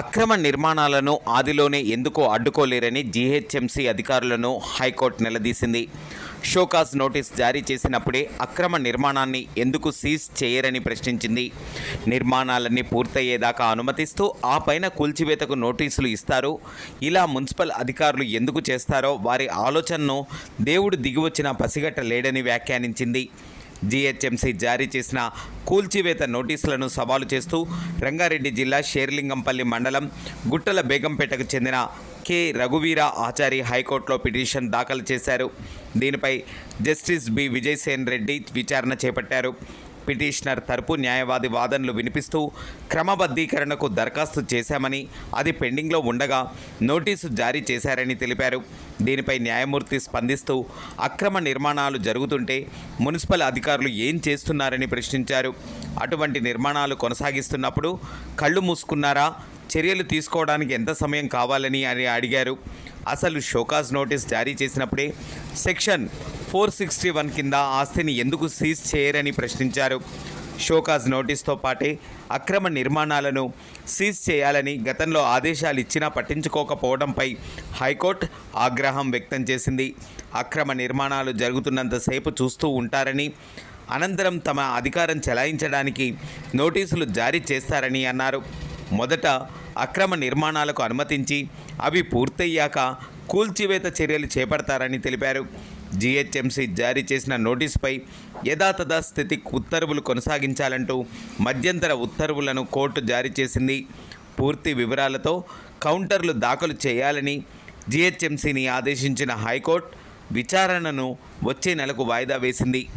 అక్రమ నిర్మాణాలను ఆదిలోనే ఎందుకు అడ్డుకోలేరని జీహెచ్ఎంసీ అధికారులను హైకోర్టు నిలదీసింది. షోకాస్ నోటీస్ జారీ చేసినప్పుడే అక్రమ నిర్మాణాన్ని ఎందుకు సీజ్ చేయరని ప్రశ్నించింది. నిర్మాణాలన్నీ పూర్తయ్యేదాకా అనుమతిస్తూ ఆ పైన కూల్చివేతకు నోటీసులు ఇస్తారు. ఇలా మున్సిపల్ అధికారులు ఎందుకు చేస్తారో వారి ఆలోచనను దేవుడు దిగివచ్చిన పసిగట్ట లేడని వ్యాఖ్యానించింది. జీహెచ్ఎంసీ జారీ చేసిన కూల్చివేత నోటీసులను సవాలు చేస్తూ రంగారెడ్డి జిల్లా షేర్లింగంపల్లి మండలం గుట్టల బేగంపేటకు చెందిన కె. రఘువీర ఆచారి హైకోర్టులో పిటిషన్ దాఖలు చేశారు. దీనిపై జస్టిస్ బి. విజయసేన్ రెడ్డి విచారణ చేపట్టారు. పిటిషనర్ తరపు న్యాయవాది వాదనలు వినిపిస్తూ క్రమబద్ధీకరణకు దరఖాస్తు చేశామని అది పెండింగ్లో ఉండగా నోటీసు జారీ చేశారని తెలిపారు. దీనిపై న్యాయమూర్తి స్పందిస్తూ అక్రమ నిర్మాణాలు జరుగుతుంటే మున్సిపల్ అధికారులు ఏం చేస్తున్నారని ప్రశ్నించారు. అటువంటి నిర్మాణాలు కొనసాగిస్తున్నప్పుడు కళ్ళు మూసుకున్నారా? చర్యలు తీసుకోవడానికి ఎంత సమయం కావాలని అని అడిగారు. అసలు షోకాజ్ నోటీస్ జారీ చేసినప్పుడే సెక్షన్ ఫోర్ సిక్స్టీ వన్ కింద ఆస్తిని ఎందుకు సీజ్ చేయరని ప్రశ్నించారు. షోకాజ్ నోటీస్తో పాటే అక్రమ నిర్మాణాలను సీజ్ చేయాలని గతంలో ఆదేశాలు ఇచ్చినా పట్టించుకోకపోవడంపై హైకోర్టు ఆగ్రహం వ్యక్తం చేసింది. అక్రమ నిర్మాణాలు జరుగుతున్నంతసేపు చూస్తూ ఉంటారని అనంతరం తమ అధికారం చెలాయించడానికి నోటీసులు జారీ చేస్తారని అన్నారు. మొదట అక్రమ నిర్మాణాలకు అనుమతించి అవి పూర్తయ్యాక కూల్చివేత చర్యలు చేపడతారని తెలిపారు. జీహెచ్ఎంసీ జారీ చేసిన నోటీసుపై యథాతథ స్థితి ఉత్తర్వులు కొనసాగించాలంటూ మధ్యంతర ఉత్తర్వులను కోర్టు జారీ చేసింది. పూర్తి వివరాలతో కౌంటర్లు దాఖలు చేయాలని జీహెచ్ఎంసీని ఆదేశించిన హైకోర్టు విచారణను వచ్చే నెలకు వాయిదా వేసింది.